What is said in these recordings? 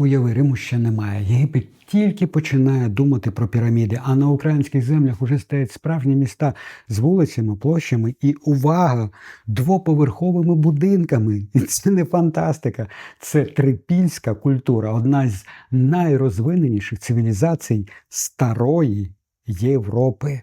Уяви, Риму ще немає. Єгипет тільки починає думати про піраміди, а на українських землях вже стоять справжні міста з вулицями, площами і увага двоповерховими будинками. Це не фантастика, це трипільська культура, одна з найрозвиненіших цивілізацій старої Європи.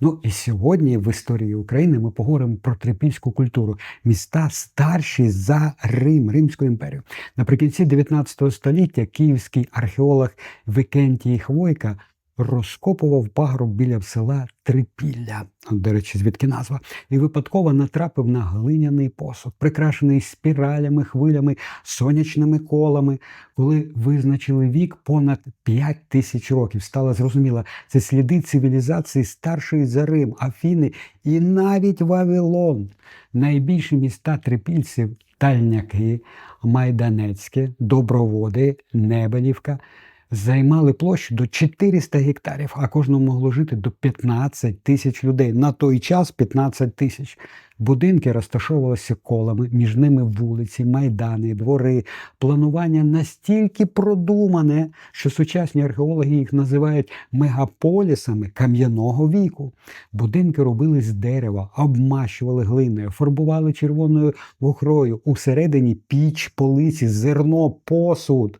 Ну і сьогодні в історії України ми поговоримо про трипільську культуру. Міста старші за Рим, Римську імперію. Наприкінці 19 століття київський археолог Викентій Хвойка розкопував пагорб біля села Трипілля, до речі, звідки назва, і випадково натрапив на глиняний посуд, прикрашений спіралями, хвилями, сонячними колами. Коли визначили вік понад 5 тисяч років, стало зрозуміло, це сліди цивілізації старшої за Рим, Афіни і навіть Вавилон. Найбільші міста трипільців Тальняки, Майданецьке, Доброводи, Небелівка займали площу до 400 гектарів, а кожному могло жити до 15 тисяч людей. На той час 15 тисяч. Будинки розташовувалися колами, між ними вулиці, майдани, двори. Планування настільки продумане, що сучасні археологи їх називають мегаполісами кам'яного віку. Будинки робили з дерева, обмащували глиною, фарбували червоною вохрою. Усередині піч, полиці, зерно, посуд.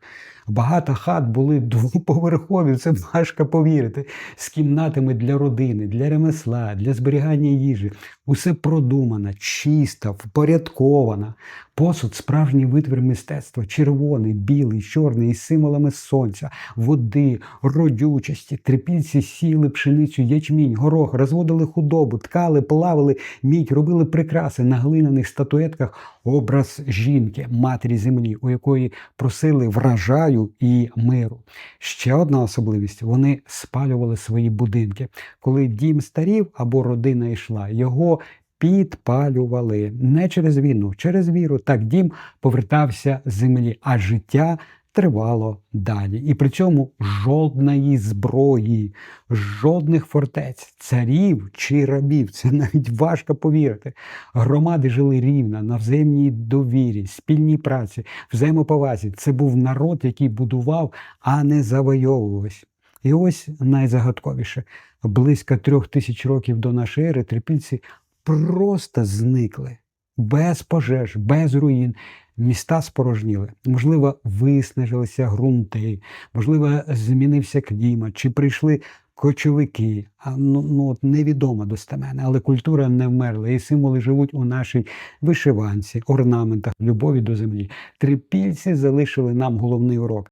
Багато хат були двоповерхові, це важко повірити, з кімнатами для родини, для ремесла, для зберігання їжі. Усе продумано, чисто, впорядковано. Посуд справжній витвір мистецтва, червоний, білий, чорний, із символами сонця, води, родючості. Трипільці сіли пшеницю, ячмінь, горох, розводили худобу, ткали, плавили мідь, робили прикраси на глиняних статуетках образ жінки, матері землі, у якої просили врожаю і миру. Ще одна особливість: вони спалювали свої будинки. Коли дім старів або родина йшла, його підпалювали не через війну, через віру. Так дім повертався з землі, а життя тривало далі. І при цьому жодної зброї, жодних фортець, царів чи рабів. Це навіть важко повірити. Громади жили рівно на взаємній довірі, спільній праці, взаємоповазі. Це був народ, який будував, а не завойовувався. І ось найзагадковіше: близько трьох тисяч років до нашої ери трипільці просто зникли без пожеж, без руїн. Міста спорожніли, можливо, виснажилися ґрунти, можливо, змінився клімат, чи прийшли кочовики. А ну, ну от невідомо достеменно, але культура не вмерла, і символи живуть у нашій вишиванці, орнаментах, любові до землі. Трипільці залишили нам головний урок: